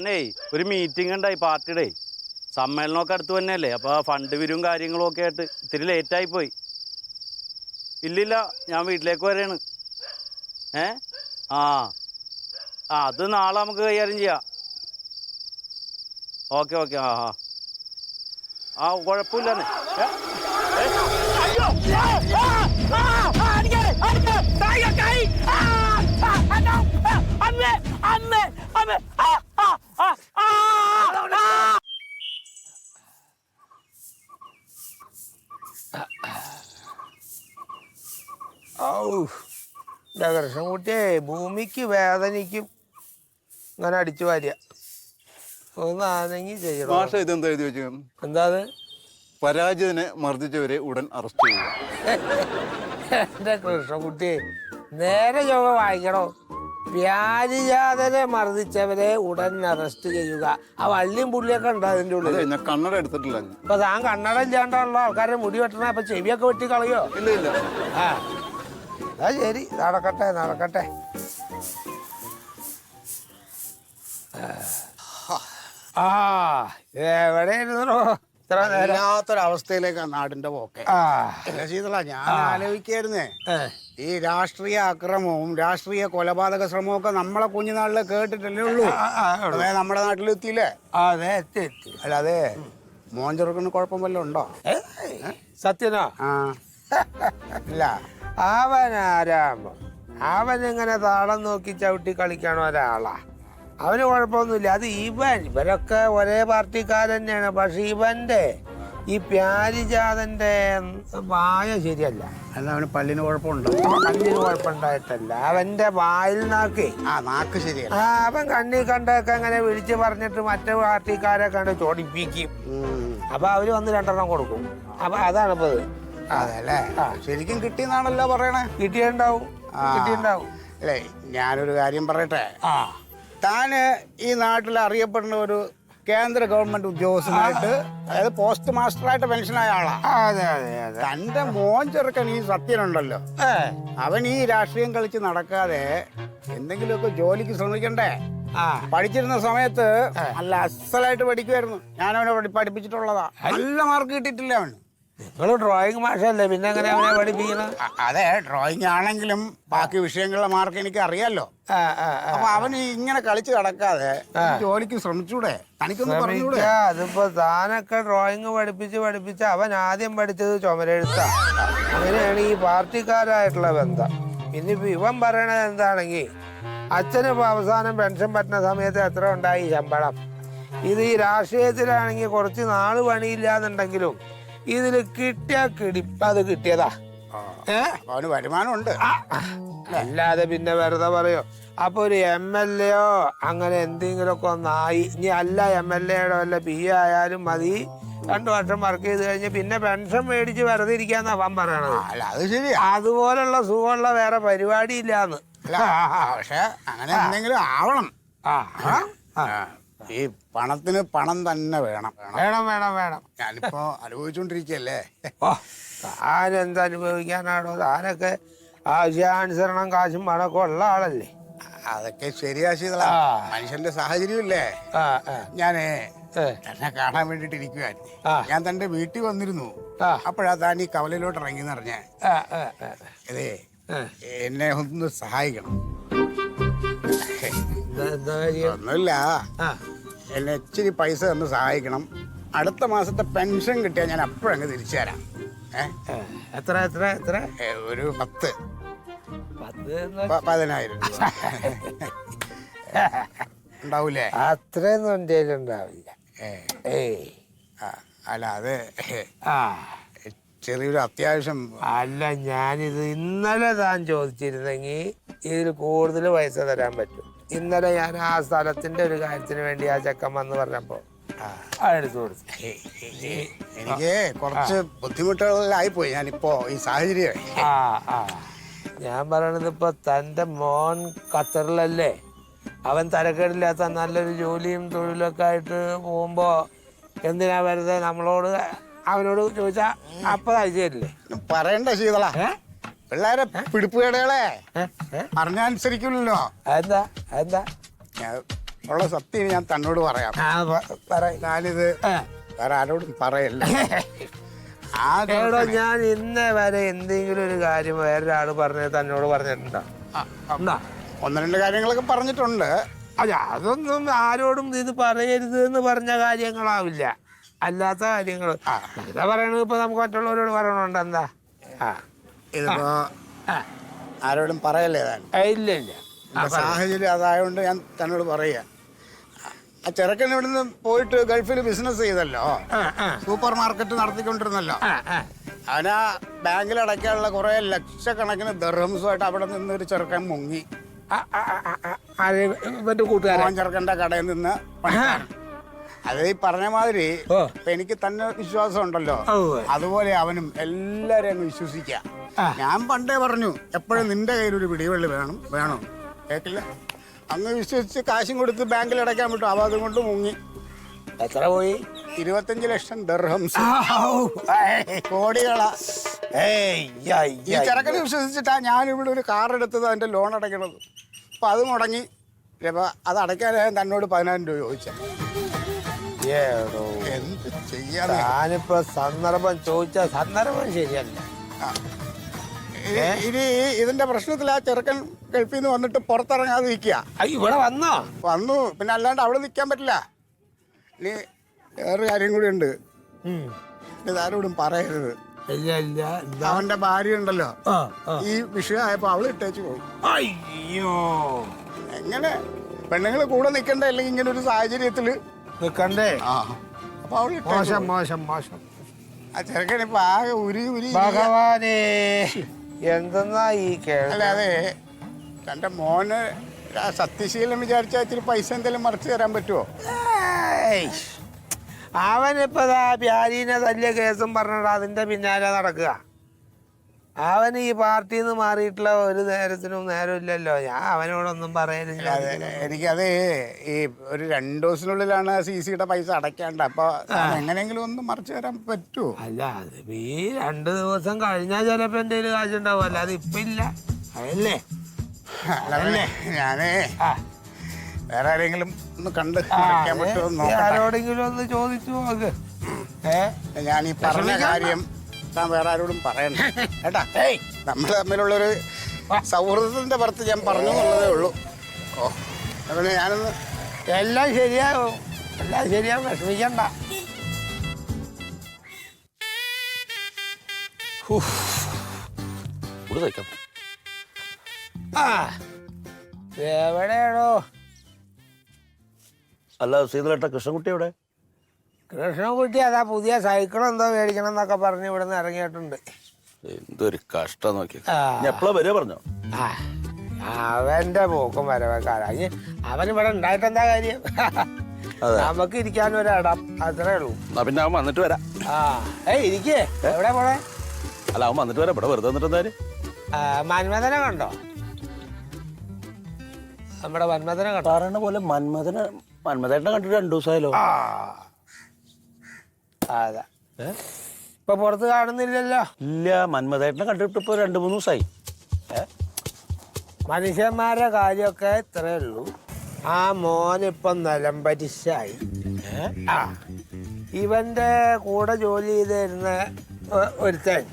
ഞാനേ ഒരു മീറ്റിംഗ് ഉണ്ടായി പാർട്ടിയുടെ സമ്മേളനമൊക്കെ അടുത്ത് തന്നെയല്ലേ? അപ്പോൾ ഫണ്ട് വരും കാര്യങ്ങളും ഒക്കെ ആയിട്ട് ഇത്തിരി ലേറ്റായി പോയി. ഇല്ലില്ല ഞാൻ വീട്ടിലേക്ക് വരെയാണ് ഏ? ആ. ആ അത് നാളെ നമുക്ക് കൈകാര്യം ചെയ്യാം. Okay okay. ആ ആ. ആ കുഴപ്പമില്ലെന്ന്. ഏ? കൃഷ്ണൻകുട്ടിയെ ഭൂമിക്ക് വേദനയ്ക്കും അങ്ങനെ അടിച്ചു വാരിയ ഒന്നാണെങ്കിൽ ചെയ്യണം മാഷ ഇതെന്താ എഴുതി വെച്ചു എന്താ അത് മർദ്ദിച്ചവരെ ഉടൻ അറസ്റ്റ് ചെയ്യുക എന്റെ കൃഷ്ണൻകുട്ടിയെ നേരെ ചൊവ്വ വായിക്കണോ വ്യാജാതനെ മർദ്ദിച്ചവരെ ഉടൻ അറസ്റ്റ് ചെയ്യുക ആ വള്ളിയും പുള്ളിയൊക്കെ ഉണ്ട് അതിന്റെ അതെ ഉള്ളിൽ ഞാൻ കണ്ണട എടുത്തിട്ടില്ല. ഇപ്പൊ താൻ കണ്ണട ഇല്ലാണ്ടുള്ള ആൾക്കാരെ മുടി വെട്ടണ അപ്പൊ ചെവിയൊക്കെ വെട്ടി കളയോ ഇല്ല ഇല്ല ആ ആ ശരി. നടക്കട്ടെ നടക്കട്ടെ. ആ എവിടെയായിരുന്നോ ഇത്ര നേരം. നാടിന്റെ പോക്കെ. ആ. ശീതള ഞാൻ ആലോചിക്കായിരുന്നേ. ഈ രാഷ്ട്രീയ അക്രമവും രാഷ്ട്രീയ കൊലപാതക ശ്രമവും ഒക്കെ നമ്മളെ കുഞ്ഞുനാളിൽ കേട്ടിട്ടല്ലേ ഉള്ളൂ. ആ, ആ, ഉള്ളൂ. അതേ നമ്മുടെ നാട്ടിലെത്തിയില്ലേ അതെ എത്തി എത്തി. അല്ലാതെ മോൻ ചെറുക്കന് കുഴപ്പം വല്ലതും ഉണ്ടോ? ഏയ്, സത്യനോ. ആ. ഇല്ല. അവൻ ആരാമോ അവൻ ഇങ്ങനെ താളം നോക്കി ചവിട്ടി കളിക്കണ ഒരാളാ? അവന് കുഴപ്പമൊന്നുമില്ല. അത് ഇവൻ. ഇവരൊക്കെ ഒരേ പാർട്ടിക്കാർ തന്നെയാണ്. പക്ഷെ ഇവന്റെ ഈ പ്യാരിജാതന്റെ വായ ശരിയല്ല. അല്ല അവന് പല്ലിന് കുഴപ്പമുണ്ടോ? പല്ലിന് കുഴപ്പമുണ്ടായിട്ടല്ല. അവന്റെ വായിൽ നാക്ക്. ആ നാക്ക് ശരിയല്ല. ആ അവൻ കണ്ണി കണ്ടൊക്കെ അങ്ങനെ വിളിച്ച് പറഞ്ഞിട്ട് മറ്റേ പാർട്ടിക്കാരെ കണ്ട് ചോടിപ്പിക്കും. അപ്പൊ അവർ വന്ന് രണ്ടെണ്ണം കൊടുക്കും. അപ്പൊ അതാണ് ഇപ്പൊ ഇത് അതെല്ലേ? ശരിക്കും കിട്ടിയെന്നാണല്ലോ പറയണേ. കിട്ടിയുണ്ടാവും അല്ലേ ഞാനൊരു കാര്യം പറയട്ടെ? ആ. താന് ഈ നാട്ടിൽ അറിയപ്പെടുന്ന ഒരു കേന്ദ്ര ഗവൺമെന്റ് ഉദ്യോഗസ്ഥനായിട്ട് അതായത് പോസ്റ്റ് മാസ്റ്ററായിട്ട് പെൻഷനായ ആളാ. അതെ അതെ അതെ. തന്റെ മോൻ ചെറുക്കൻ ഈ സത്യനുണ്ടല്ലോ. അവൻ ഈ രാഷ്ട്രീയം കളിച്ച് നടക്കാതെ എന്തെങ്കിലുമൊക്കെ ജോലിക്ക് ശ്രമിക്കണ്ടേ? പഠിച്ചിരുന്ന സമയത്ത് നല്ല അസലായിട്ട് പഠിക്കുമായിരുന്നു ഞാൻ അവനെ പഠിപ്പിച്ചിട്ടുള്ളതാ. നല്ല മാർക്ക് കിട്ടിയിട്ടില്ല അവന്. നിങ്ങൾ ഡ്രോയിങ് മാഷല്ലേ പിന്നെ അങ്ങനെ അവനെ പഠിപ്പിക്കുന്നത് അതെ ഡ്രോയിങ് ആണെങ്കിലും ബാക്കി വിഷയങ്ങളുടെ മാർക്ക് എനിക്ക് അറിയാലോ. അപ്പൊ അവന് ഇങ്ങനെ കളിച്ച് നടക്കാതെ ജോലിക്ക് ശ്രമിച്ചൂടെ? തനിക്കൊന്ന് പറഞ്ഞൂടെ? അതിപ്പോ താനൊക്കെ ഡ്രോയിങ് പഠിപ്പിച്ച് പഠിപ്പിച്ച് അവൻ ആദ്യം പഠിച്ചത് ചുമരെഴുത്താ. അങ്ങനെയാണ് ഈ പാർട്ടിക്കാരായിട്ടുള്ള ബന്ധം. ഇനിയിപ്പോ ഇവൻ പറയണത് എന്താണെങ്കിൽ അച്ഛനിപ്പോ അവസാനം പെൻഷൻ പറ്റുന്ന സമയത്ത് എത്ര ഉണ്ടായി ശമ്പളം? ഇത് ഈ രാഷ്ട്രീയത്തിലാണെങ്കിൽ കുറച്ച് നാൾ പണിയില്ലാന്നുണ്ടെങ്കിലും ഇതിൽ കിട്ടിയ കിടിപ്പ് അത് കിട്ടിയതാ. ഏഹ് അവന് വരുമാനമുണ്ട്. അല്ലാതെ പിന്നെ വെറുതെ പറയോ? അപ്പൊ ഒരു എം എൽ എയോ അങ്ങനെ എന്തെങ്കിലുമൊക്കെ ഒന്നായി. ഇനി അല്ല എം എൽ എയുടെ വല്ല പി ആയാലും മതി. രണ്ടു വർഷം വർക്ക് ചെയ്ത് കഴിഞ്ഞ് പിന്നെ പെൻഷൻ മേടിച്ച് വെറുതെ ഇരിക്കാന്നാ അവൻ പറയണത്. അല്ല അത് ശരിയാ. അതുപോലുള്ള സുഖമുള്ള വേറെ പരിപാടി ഇല്ലാന്ന് പക്ഷെ അങ്ങനെ എന്തെങ്കിലും ആവണം. ആ, ഈ പണത്തിന് പണം തന്നെ വേണം. വേണം. വേണം വേണം ഞാനിപ്പോ അനുഭവിച്ചോണ്ടിരിക്കല്ലേ? താനെന്തനുഭവിക്കാനാണോ അനുഭവിക്കാനാണോ താനൊക്കെ ആവശ്യാനുസരണം കാശും പണമൊക്കെ ഉള്ള ആളല്ലേ? അതൊക്കെ ശരിയാ ശീതള. മനുഷ്യന്റെ സാഹചര്യമില്ലേ? ഞാനേ എന്നെ കാണാൻ വേണ്ടിട്ട് ഇരിക്കുവായിരുന്നു ഞാൻ തന്റെ വീട്ടിൽ വന്നിരുന്നു. അപ്പോഴാ താൻ ഈ കവലയിലോട്ട് ഇറങ്ങി എന്നറിഞ്ഞേ അതെ. എന്നെ ഒന്ന് സഹായിക്കണം? ഒന്നുമില്ല. ആ. എന്നെ ഇച്ചിരി പൈസ തന്ന് സഹായിക്കണം. അടുത്ത മാസത്തെ പെൻഷൻ കിട്ടിയാൽ ഞാൻ അപ്പോഴങ്ങ് തിരിച്ചു തരാം. എത്ര എത്ര എത്ര? ഒരു പത്ത്. പതിനായിരം ഉണ്ടാവൂലേ? അത്രയൊന്നും എന്റെ ഉണ്ടാവില്ല. ഏ, ഏയ് അല്ല അത് ആ. ചെറിയൊരു അത്യാവശ്യം. അല്ല ഞാനിത് ഇന്നലെ താൻ ചോദിച്ചിരുന്നെങ്കിൽ ഇതിൽ കൂടുതൽ പൈസ തരാൻ പറ്റും. ഇന്നലെ ഞാൻ ആ സ്ഥലത്തിന്റെ ഒരു കാര്യത്തിന് വേണ്ടി ആ ചെക്കൻ വന്ന് പറഞ്ഞപ്പോ കൊടുത്തു. എനിക്ക് കുറച്ച് ബുദ്ധിമുട്ടുകളിലായി പോയി ഞാനിപ്പോ ഈ സാഹചര്യം. ആ ആ. ഞാൻ പറയണത് ഇപ്പൊ തന്റെ മോൻ ഖത്തറിലല്ലേ? അവൻ തരക്കേടില്ലാത്ത നല്ലൊരു ജോലിയും തൊഴിലൊക്കെ ആയിട്ട് പോകുമ്പോ എന്തിനാ വെറുതെ നമ്മളോട് അവനോട് ചോദിച്ചാ അപ്പൊ അയച്ചു തരില്ലേ? പറയണ്ട ശീതള? പിള്ളേരെ പിടിപ്പുകേടുകളെ? പറഞ്ഞനുസരിക്കില്ലല്ലോ അതെന്താ? ഞാൻ ഉള്ള സത്യം ഞാൻ തന്നോട് പറയാം. ഞാനിത്. വേറെ ആരോടും പറയല്ല. ആ എടോ ഞാൻ ഇന്ന് വരെ എന്തെങ്കിലും ഒരു കാര്യം വേറൊരാൾ പറഞ്ഞത് തന്നോട് പറഞ്ഞിട്ടുണ്ടോ? ഒന്ന് രണ്ട് കാര്യങ്ങളൊക്കെ പറഞ്ഞിട്ടുണ്ട്. അല്ല അതൊന്നും ആരോടും ഇത് പറയരുത് എന്ന് പറഞ്ഞ കാര്യങ്ങളാവില്ല. അല്ലാത്ത കാര്യങ്ങൾ എന്താ പറയണത് ഇപ്പൊ നമുക്ക് മറ്റുള്ളവരോട് പറയണുണ്ട്? എന്താ? ആ. ഇതിപ്പോ. ആരോടും പറയല്ലേ താൻ? ഇല്ല ഇല്ല. സാഹചര്യം അതായതുകൊണ്ട് ഞാൻ തന്നോട് പറയാ. ആ ചെറുക്കൻ ഇവിടുന്ന് പോയിട്ട് ഗൾഫിൽ ബിസിനസ് ചെയ്തല്ലോ. സൂപ്പർ മാർക്കറ്റ് നടത്തിക്കൊണ്ടിരുന്നല്ലോ. അവനാ ബാങ്കിൽ അടയ്ക്കാനുള്ള കുറെ ലക്ഷക്കണക്കിന് ദർഹംസുമായിട്ട് അവിടെ നിന്ന് ഒരു ചെറുക്കൻ മുങ്ങി. മോൻ കടയിൽ നിന്ന് അത് ഈ പറഞ്ഞ മാതിരി. ഇപ്പൊ എനിക്ക് തന്നെ വിശ്വാസം ഉണ്ടല്ലോ അതുപോലെ അവനും എല്ലാരെയും അങ്ങ് വിശ്വസിക്കാം. ഞാൻ പണ്ടേ പറഞ്ഞു എപ്പോഴും നിന്റെ കയ്യിൽ ഒരു പിടിവള്ളി വേണം വേണം. കേട്ടില്ല? അങ്ങ് വിശ്വസിച്ച് കാശും കൊടുത്ത് ബാങ്കിൽ അടയ്ക്കാൻ വിട്ടു. അവ അതുകൊണ്ട് മുങ്ങി. എത്ര പോയി? ഇരുപത്തഞ്ച് ലക്ഷം ദർഹംസ് കോടികളാ. ഈ ചെറുക്കനെ വിശ്വസിച്ചിട്ടാ ഞാൻ ഇവിടെ ഒരു കാർ എടുത്തത് അതിന്റെ ലോൺ അടയ്ക്കണത്. അപ്പൊ അത് മുടങ്ങി. അത് അടയ്ക്കാൻ തന്നോട് പതിനായിരം രൂപ ചോദിച്ച. ഏടോ. എന്ത് ചെയ്യാതെ ഞാനിപ്പോ സന്ദർഭം ചോദിച്ച സന്ദർഭം ശരിയല്ല. ഇനി ഈ- ഇതിന്റെ പ്രശ്നത്തിൽ ആ ചെറുക്കൻ ഗൾഫിൽ നിന്ന് വന്നിട്ട് പുറത്തിറങ്ങാതെ നിൽക്കുക ഇവിടെ വന്നോ? വന്നു. പിന്നെ അല്ലാണ്ട് അവിടെ നിൽക്കാൻ പറ്റില്ല. ഇനി വേറൊരു കാര്യം കൂടി ഉണ്ട്. ഉം. ഇതാരോടും പറയരുത്. ഇല്ല ഇല്ല എന്താ? അവന്റെ ഭാര്യ ഉണ്ടല്ലോ. ആ, ആ. ഈ വിഷയമായപ്പോ അവൾ ഇട്ടേച്ച് പോയി. അയ്യോ. എങ്ങനെ? പെണ്ണുങ്ങൾ കൂടെ നിൽക്കണ്ട അല്ലെങ്കിൽ ഇങ്ങനെ ഒരു സാഹചര്യത്തിൽ നിക്കണ്ടേ? ആ. അപ്പൊ മോശം മോശം മോശം. ആ ചെറുക്കൻ ഇപ്പൊ ആകെ ഉരി ഉരി ഇരിക്കുക. ഭഗവാനേ എന്തെന്നാ ഈ കേൾക്ക? അല്ലാതെ തന്റെ മോന് ആ സത്യശീലം വിചാരിച്ചാൽ ഇച്ചിരി പൈസ എന്തെങ്കിലും മറിച്ച് തരാൻ പറ്റുമോ അവനിപ്പോ ദാ പ്യാരീനെ തല്ലിയ കേസും പറഞ്ഞിട്ട് അതിന്റെ പിന്നാലെ നടക്കുക. അവൻ ഈ പാർട്ടിയിൽ നിന്ന് മാറിയിട്ടുള്ള ഒരു നേരത്തിനും നേരമില്ലല്ലോ ഞാൻ അവനോടൊന്നും പറയലില്ല. അതെ എനിക്കത് ഈ ഒരു രണ്ടു ദിവസത്തിനുള്ളിലാണ് സി സിയുടെ പൈസ അടയ്ക്കേണ്ടത് അപ്പൊ എങ്ങനെയെങ്കിലും ഒന്ന് മറിച്ചു തരാൻ പറ്റുമോ അല്ല അത് ഈ രണ്ടു ദിവസം കഴിഞ്ഞാൽ ചിലപ്പോ എന്റെ കയ്യിൽ കാശുണ്ടാവും. അല്ലാതെ ഇപ്പൊ ഇല്ല അതല്ലേ അതല്ലേ? ഞാനേ വേറെ ആരെങ്കിലും ഒന്ന് കണ്ട് ആരോടെങ്കിലും ഒന്ന് ചോദിച്ചു നോക്ക്. ഏ? ഞാൻ ഈ പറഞ്ഞ കാര്യം താൻ വേറെ ആരോടും പറയണ്ട. കേട്ടാ? നമ്മൾ തമ്മിലുള്ളൊരു സൗഹൃദത്തിന്റെ പുറത്ത് ഞാൻ പറഞ്ഞു എന്നുള്ളതേ ഉള്ളൂ. ഓ അതുകൊണ്ട് ഞാനൊന്ന് എല്ലാം ശരിയാവും. എല്ലാം ശരിയാവും വിഷമിക്കണ്ട. ആ എവിടെയാണോ അല്ല സീതലേട്ട കൃഷ്ണൻകുട്ടി എവിടെ? കൃഷ്ണൻകുട്ടി അതാ പുതിയ സൈക്കിൾ എന്തോ മേടിക്കണം എന്നൊക്കെ പറഞ്ഞ് ഇവിടെ നിന്ന് ഇറങ്ങിയിട്ടുണ്ട്. എന്തൊരു കഷ്ടം നോക്കി. പറഞ്ഞു എപ്പോഴാ വരെ പറഞ്ഞോ? ആ അവന്റെ പോക്കും വരവേക്കാരാ അവൻ ഇവിടെ ഉണ്ടായിട്ട് എന്താ കാര്യം നമുക്ക് ഇരിക്കാൻ ഒരിടം അത്രേ ഉള്ളൂ. പിന്നെ അവൻ വന്നിട്ട് വരാം. ആ ഏയ് ഇരിക്കേ. എവിടെ പോണേ അല്ല അവൻ വന്നിട്ട് വരാം. ഇവിടെ വെറുതെ വന്നിട്ട് എന്തായാലും മന്മഥനെ കണ്ടോ? നമ്മുടെ മന്മഥനെ കണ്ടോ? പറയണ പോലെ മന്മഥനെ മന്മഥേട്ടനെ കണ്ടിട്ട് രണ്ടു ദിവസമായല്ലോ. ആ. അതാ. ഇപ്പൊ പുറത്ത് കാണുന്നില്ലല്ലോ. ഇല്ല മന്മഥേട്ടനെ കണ്ടിട്ട് ഇപ്പൊ രണ്ടു മൂന്ന് ദിവസമായി ഏ? മനുഷ്യന്മാരുടെ കാര്യമൊക്കെ ഇത്രേ ഉള്ളൂ. ആ മോനിപ്പം നിലംപരിശായി ആ. ഇവന്റെ കൂടെ ജോലി ചെയ്തിരുന്ന ഒ- ഒരുത്തൻ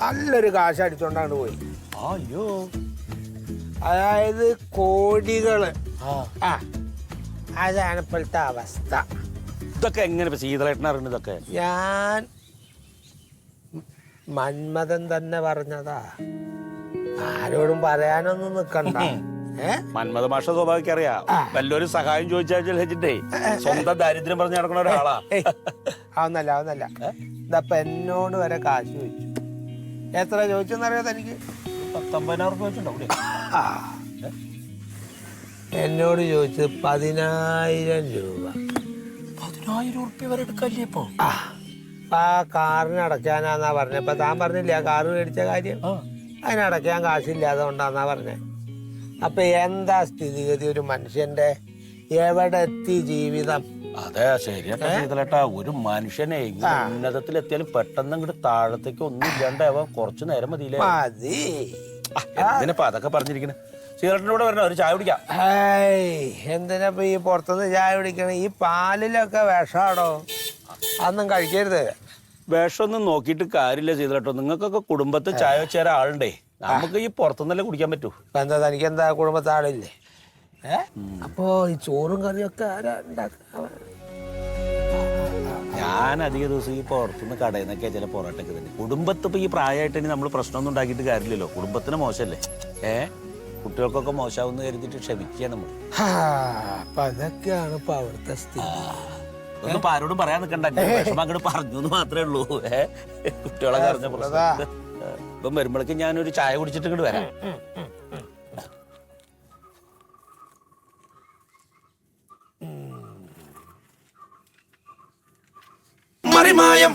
നല്ലൊരു കാശ് അടിച്ചോണ്ടാണ് പോയി. അയ്യോ. അതായത് കോടികൾ. ആ. അതാണ് ഇപ്പോഴത്തെ അവസ്ഥ. ഇതൊക്കെ എങ്ങനെ ഇപ്പൊ ഇതൊക്കെ? ഞാൻ മന്മഥൻ തന്നെ പറഞ്ഞതാ. ആരോടും പറയാനൊന്നും നിക്കണ്ട. ഏ? മന്മഥ മാഷ സ്വാഭാവിക അറിയാം. വല്ലൊരു സഹായം ചോദിച്ചാൽ വെച്ചിട്ടേ സ്വന്തം ദാരിദ്ര്യം പറഞ്ഞു നടക്കുന്ന ഒരാളാ. ഏയ്, അതൊന്നല്ല അതൊന്നല്ല. ഇതപ്പൊ എന്നോട് വരെ കാശ് ചോദിച്ചു. എത്ര ചോദിച്ചെന്നറിയാ തനിക്ക്? പത്തൊമ്പതിനായിരം ചോദിച്ചിട്ടുണ്ടോ വെച്ചിട്ടുണ്ടാവും ആ. എന്നോട് ചോദിച്ചത് പതിനായിരം രൂപ. പതിനായിരം ഉറുപ്പ്യ വരെ എടുക്കല്ലേ ഇപ്പൊ? ആ കാറിന് അടയ്ക്കാനാന്നാ പറഞ്ഞപ്പോ താൻ പറഞ്ഞില്ലേ ആ കാറ് മേടിച്ച കാര്യം? അതിനടയ്ക്കാൻ കാശില്ലാതെ കൊണ്ടാന്നാ പറഞ്ഞേ. അപ്പൊ എന്താ സ്ഥിതിഗതി ഒരു മനുഷ്യന്റെ? എവിടെ എത്തി ജീവിതം? അതെ ശരിയാട്ടാ ഒരു മനുഷ്യനെ ഉന്നതത്തിൽ ഉന്നതത്തിലെത്തിയാലും പെട്ടെന്ന് ഇങ്ങോട്ട് താഴത്തേക്ക് ഒന്നും ഇല്ലാണ്ട് അവൻ കുറച്ചു നേരം മതിയില്ലേ? മതി. അതൊക്കെ പറഞ്ഞിരിക്കണേ? സീറട്ടിന്റെ കൂടെ വരണോ ഒരു ചായ കുടിക്കാം. എന്തിനാ എന്തിനപ്പോ ഈ പുറത്തുനിന്ന് ചായ കുടിക്കണ? ഈ പാലിലൊക്കെ വിഷമാണോ? അതൊന്നും കഴിക്കരുത്. വിഷമൊന്നും നോക്കിയിട്ട് കാര്യമില്ല ചെയ്തിട്ടോ നിങ്ങൾക്കൊക്കെ കുടുംബത്തിൽ ചായ വെച്ചേര ആളുണ്ടേ? നമുക്ക് ഈ പുറത്തുനിന്നല്ലേ കുടിക്കാൻ പറ്റൂ. ഇപ്പൊ എന്താ തനിക്ക് എന്താ കുടുംബത്തെ ആളില്ലേ? ഏ? അപ്പോ ഈ ചോറും ആരാ ഉണ്ടാക്കുക ഞാൻ അധിക ദിവസം ഈ പുറത്തുനിന്ന് കടയിൽ നിന്നൊക്കെ ചില പൊറോട്ടൊക്കെ തന്നെ. കുടുംബത്ത് ഇപ്പൊ ഈ പ്രായമായിട്ട് നമ്മൾ പ്രശ്നമൊന്നും ഉണ്ടാക്കിയിട്ട് കാര്യമില്ലല്ലോ. കുടുംബത്തിന് മോശമല്ലേ? ഏ? കുട്ടികൾക്കൊക്കെ മോശമാവുമെന്ന് കരുതിട്ട് ക്ഷമിക്കണം അതൊക്കെയാണ് ഇപ്പൊ അവിടുത്തെ സ്ഥിതി. ഒന്നും ആരോടും പറയാൻ നിൽക്കണ്ട അങ്ങോട്ട് പറഞ്ഞു എന്ന് മാത്രമേ ഉള്ളൂ. ഏ കുട്ടികളെ പറഞ്ഞ പ്രശ്നം വരുമ്പോഴേക്കും ഞാനൊരു ചായ കുടിച്ചിട്ട് ഇങ്ങോട്ട് വരാം. മറിമായം